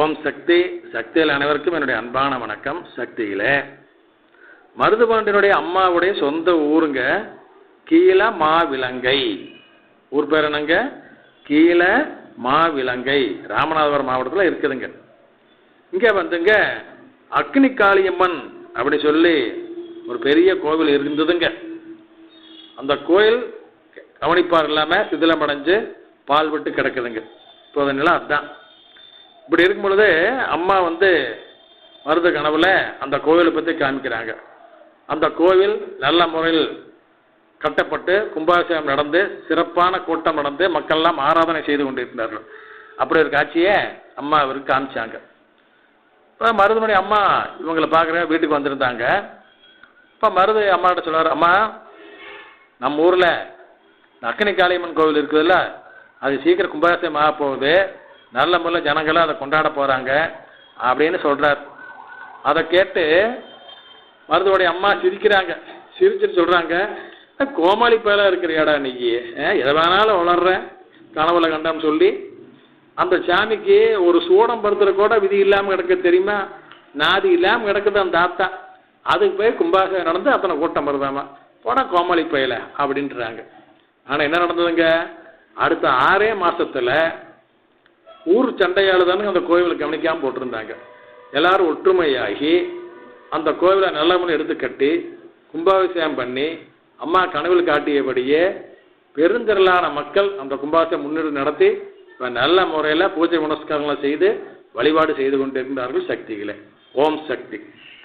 ஓம் சக்தி சக்தியில் அனைவருக்கும் என்னுடைய அன்பான வணக்கம். சக்தியிலே. மருதுபாண்டியனுடைய அம்மாவுடைய சொந்த ஊருங்க கீழ மாவிலங்கை. ஊர் பேர் என்னங்க? கீழ மாவிலங்கை. ராமநாதபுரம் மாவட்டத்தில் இருக்குதுங்க. இங்கே வந்துங்க அக்னி காளியம்மன் அப்படி சொல்லி ஒரு பெரிய கோவில் இருந்ததுங்க. அந்த கோயில் கவனிப்பார் இல்லாமல் சிதிலமடைஞ்சு பால் விட்டு கிடக்குதுங்க. இப்போ நிலம் அதுதான் இப்படி இருக்கும் பொழுது அம்மா வந்து மருத கனவுல அந்த கோவிலை பற்றி காமிக்கிறாங்க. அந்த கோவில் நல்ல முறையில் கட்டப்பட்டு கும்பாபிஷேகம் நடந்து சிறப்பான கூட்டம் நடந்து மக்கள்லாம் ஆராதனை செய்து கொண்டிருந்தார்கள். அப்படி ஒரு காட்சியை அம்மா அவருக்கு காமிச்சாங்க. இப்போ மருதனுடைய அம்மா இவங்களை பார்க்குற வீட்டுக்கு வந்திருந்தாங்க. இப்போ மருது அம்மாட்ட சொல்லுவார் அம்மா நம்ம ஊரில் அக்கனி காளியம்மன் கோவில் இருக்குதுல்ல அது சீக்கிரம் கும்பாபிஷேகம் ஆக போகுது. நல்ல முறையில் ஜனங்களும் அதை கொண்டாட போகிறாங்க அப்படின்னு சொல்கிறார் அதை கேட்டு மருதுவோடைய அம்மா சிரிக்கிறாங்க. சிரிச்சுட்டு சொல்கிறாங்க கோமாளி பேலாக இருக்கிறியாடா இன்னைக்கு எதை வேணாலும் வளர்றேன் கனவுல கண்டான்னு சொல்லி. அந்த சாமிக்கு ஒரு சூடம் படுத்துற கூட விதி இல்லாமல் கிடக்கு தெரியுமா? நாதி இல்லாமல் கிடக்குது அந்த தாத்தா அதுக்கு போய் கும்பாக நடந்து அத்தனை கூட்டம் வருதாமா? போனால் கோமாளி பயல அப்படின்றாங்க. ஆனால் என்ன நடந்ததுங்க? அடுத்த ஆறே மாசத்துல ஊர் சண்டையால் தானே அந்த கோவிலை கவனிக்காமல் போட்டிருந்தாங்க. எல்லாரும் ஒற்றுமையாகி அந்த கோவிலை நல்லவனு எடுத்து கட்டி கும்பாபிஷேகம் பண்ணி அம்மா கனவில் காட்டியபடியே பெருந்திரளான மக்கள் அந்த கும்பாபிஷேகம் முன்னிட்டு நடத்தி இப்போ நல்ல முறையில் பூஜை புனஸ்காரங்களை செய்து வழிபாடு செய்து கொண்டிருக்கிறார்கள் சக்திகளே. ஓம் சக்தி.